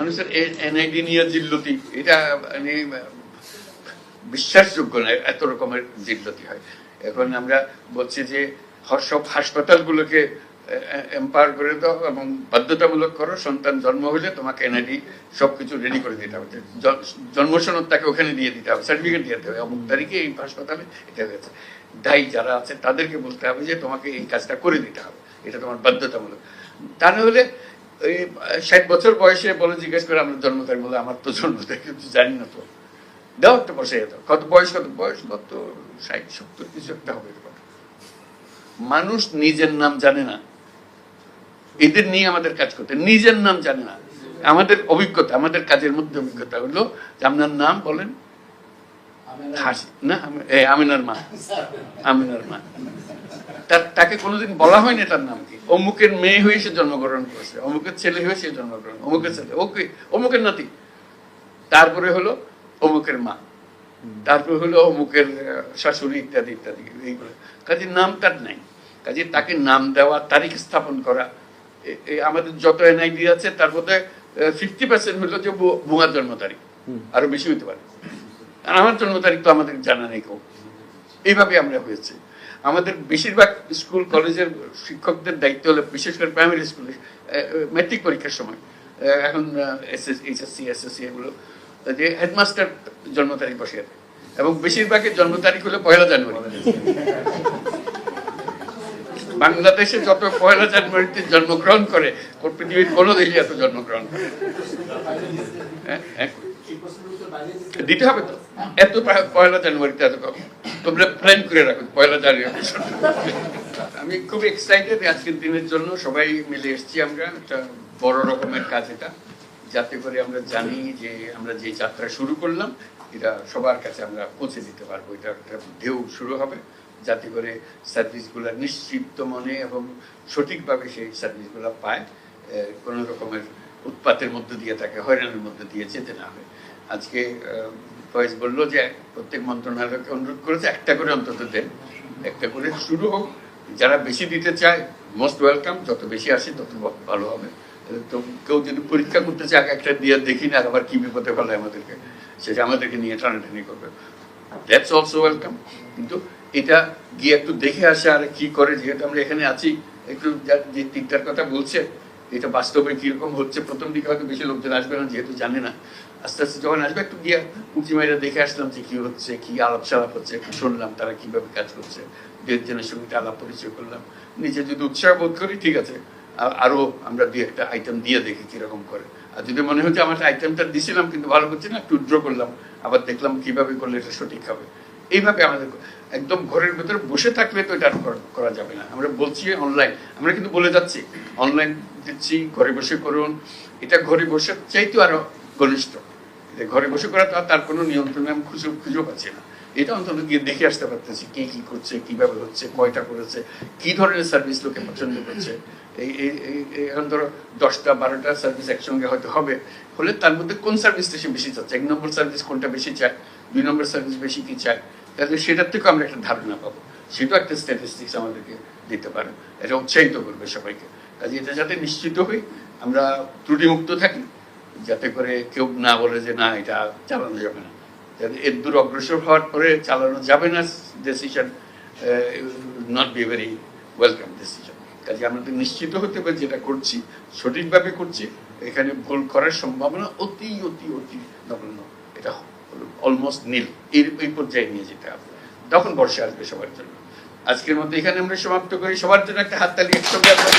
মানুষের এনআইডি নিয়ে জিল্লতি, এটা মানে বিশ্বাসযোগ্য না, এত রকমের জিল্লতি হয়। এখন আমরা বলছি যে সব হাসপাতালগুলোকে এম্পাওয়ার করে দাও এবং বাধ্যতামূলক করো, সন্তান জন্ম হলে তোমাকে এনআইডি সবকিছু রেডি করে দিতে হবে। জ- জন্ম তাকে ওখানে দিয়ে দিতে হবে সার্টিফিকেট দিতে হবে। অমুক তারিখে এই হাসপাতালে এটা হয়েছে। দায়ী যারা আছে তাদেরকে বলতে হবে যে, তোমাকে এই কাজটা করে দিতে হবে। এটা তোমার বাধ্যতামূলক। তা না হলে ষাট বছর বয়সে বলে জিজ্ঞেস করে আমরা জন্ম তারিখ বলে, আমার তো জন্ম তারিখ কিছু জানি না তো। দাও একটা বসে যেত কত বয়স কত বয়স? কত ষাট, সত্তর, কিছু একটা হবে মানুষ নিজের নাম জানে না। এদের নিয়ে আমাদের কাজ করতে নিজের নাম জানে না। আমাদের অভিজ্ঞতা, আমাদের কাজের মধ্যে অভিজ্ঞতা হলো যে আপনার নাম বলেন হাসি না আমিনার মা। আমিনার মা। তার তাকে কোনোদিন বলা হয়নি তার নাম কি? অমুকের মেয়ে হয়ে সে জন্মগ্রহণ করেছে অমুকের ছেলে হয়ে সে জন্মগ্রহণ অমুকের ছেলে ওকে অমুকের নাতি। তারপরে হলো অমুকের মা। তারপরে হলো অমুকের শাশুড়ি ইত্যাদি ইত্যাদি এইগুলো কাজে নাম তার নাই। কাজে তাকে নাম দেওয়া তারিখ স্থাপন করা আমাদের যত এনআইডি আছে তার মধ্যে ফিফটি পার্সেন্ট হলো যে ভুয়া জন্ম তারিখ। আরও বেশি হতে পারে। আর আমার জন্ম তারিখ তো আমাদের জানা নেই কেউ। এইভাবে আমরা হয়েছে। আমাদের বেশিরভাগ স্কুল কলেজের শিক্ষকদের দায়িত্ব হলো বিশেষ করে প্রাইমারি স্কুলে ম্যাট্রিক পরীক্ষার সময়। এখন এসএস এইচএসসি এসএসসি এগুলো। যে হেডমাস্টার জন্ম তারিখ বসিয়ে দেয়। এবং বেশিরভাগের জন্ম তারিখ হলো পয়লা জানুয়ারি। বাংলাদেশে যত পয়লা জানুয়ারিতে জন্মগ্রহণ করে পৃথিবীর কোনো দেশে এত জন্মগ্রহণ করে। হ্যাঁ, হ্যাঁ। দিতে হবে তো। এত পয়লা জানুয়ারিতে এত তোমরা প্ল্যান করে রাখো, পয়লা জানুয়ারি। আমি খুব এক্সাইটেড আজকের দিনের জন্য, সবাই মিলে এসেছি আমরা, একটা বড় রকমের কাজ এটা, যাতে করে আমরা জানি যে আমরা যে যাত্রা শুরু করলাম, এটা সবার কাছে আমরা পৌঁছে দিতে পারব, এটা একটা ঢেউ শুরু হবে, যাতে করে সার্ভিসগুলো নিশ্চিত মনে এবং সঠিকভাবে সেই সার্ভিসগুলো পায়। কোনো রকমের উৎপাতের মধ্যে দিয়ে তাকে হয়রানির মধ্যে দিয়ে যেতে না হয়। আজকে ফয়েজ বলল যে প্রত্যেক মন্ত্রণালয়কে অনুরোধ করেছে একটা করে অন্তত দেন। একটা করে শুরু হোক। যারা বেশি দিতে চায় মোস্ট ওয়েলকাম যত বেশি আসে, তত ভালো হবে। তো কেউ যদি পরীক্ষা করতে চায় একটা দিয়ে দেখি না, আবার কি বিপদে ফেলে আমাদেরকে। সেটা আমাদেরকে নিয়ে টানাটানি করবে। দ্যাটস অলসো ওয়েলকাম কিন্তু এটা গিয়ে একটু দেখে আসে, আর কি করে, যেহেতু আমরা এখানে আছি, একটু যে তিনটার কথা বলছে এটা বাস্তবে কীরকম হচ্ছে, প্রথম দিকে হয়তো বেশি লোকজন আসবে না, যেহেতু জানে না। আস্তে আস্তে যখন আসবে, একটু গিয়ে উঁচি মাইরা দেখে আসলাম যে কি হচ্ছে, কি আলাপ সালাপ হচ্ছে, একটু শুনলাম তারা কীভাবে কাজ করছে। দু একজনের সঙ্গে আলাপ পরিচয় করলাম। নিজে যদি উৎসাহ বোধ করি, ঠিক আছে। আ- আরও আমরা দুই একটা আইটেম দিয়ে দেখি কীরকম করে। আর যদি মনে হচ্ছে, আমার আইটেমটা দিছিলাম, কিন্তু ভালো করছে না, একটু উইথড্র করলাম। আবার দেখলাম কীভাবে করলে এটা সঠিক হবে। এইভাবে আমাদের একদম ঘরের ভেতরে বসে থাকলে তো এটা করা- যাবে না। আমরা বলছি অনলাইন আমরা কিন্তু বলে যাচ্ছি অনলাইন দিচ্ছি, ঘরে বসে করুন। এটা ঘরে বসে চাইতো আরও ঘনিষ্ঠ। ঘরে বসে করা তার কোনো নিয়ন্ত্রণ আমি খুঁজে, খুঁজেও পাচ্ছি না। এটা অন্তত গিয়ে দেখে আসতে পারতেছি কে কি করছে, কীভাবে হচ্ছে, কয়টা করেছে, কি ধরনের সার্ভিস লোকে পছন্দ করছে। এই এখন ধরো দশটা, বারোটা সার্ভিস একসঙ্গে হয়তো হবে। হলে তার মধ্যে কোন সার্ভিসটা সে বেশি চাচ্ছে? এক নম্বর সার্ভিস কোনটা বেশি চায়? দুই নম্বর সার্ভিস বেশি কি চায়? তাহলে সেটার থেকেও আমরা একটা ধারণা পাবো। সেটাও একটা স্ট্যাটিস্টিক্স আমাদেরকে দিতে পারে। এটা উৎসাহিত করবে সবাইকে। কাজে এটা যাতে নিশ্চিত হই, আমরা ত্রুটিমুক্ত থাকি। যাতে করে কেউ না বলে যে না, এটা চালানো যাবে না। এর দূর অগ্রসর হওয়ার পরে চালানো যাবে না decision not be very welcome decision কাজে আমাদের নিশ্চিত হতে হবে যেটা করছি, সঠিকভাবে করছি, এখানে ভুল করার সম্ভাবনা অতি অতি অতি নগণ্য। এটা অলমোস্ট নীল এর এই পর্যায়ে নিয়ে যেতে হবে। তখন বর্ষা আসবে সবার জন্য। আজকের মধ্যে এখানে আমরা সমাপ্ত করি। সবার জন্য একটা হাততালি, একসঙ্গে আমরা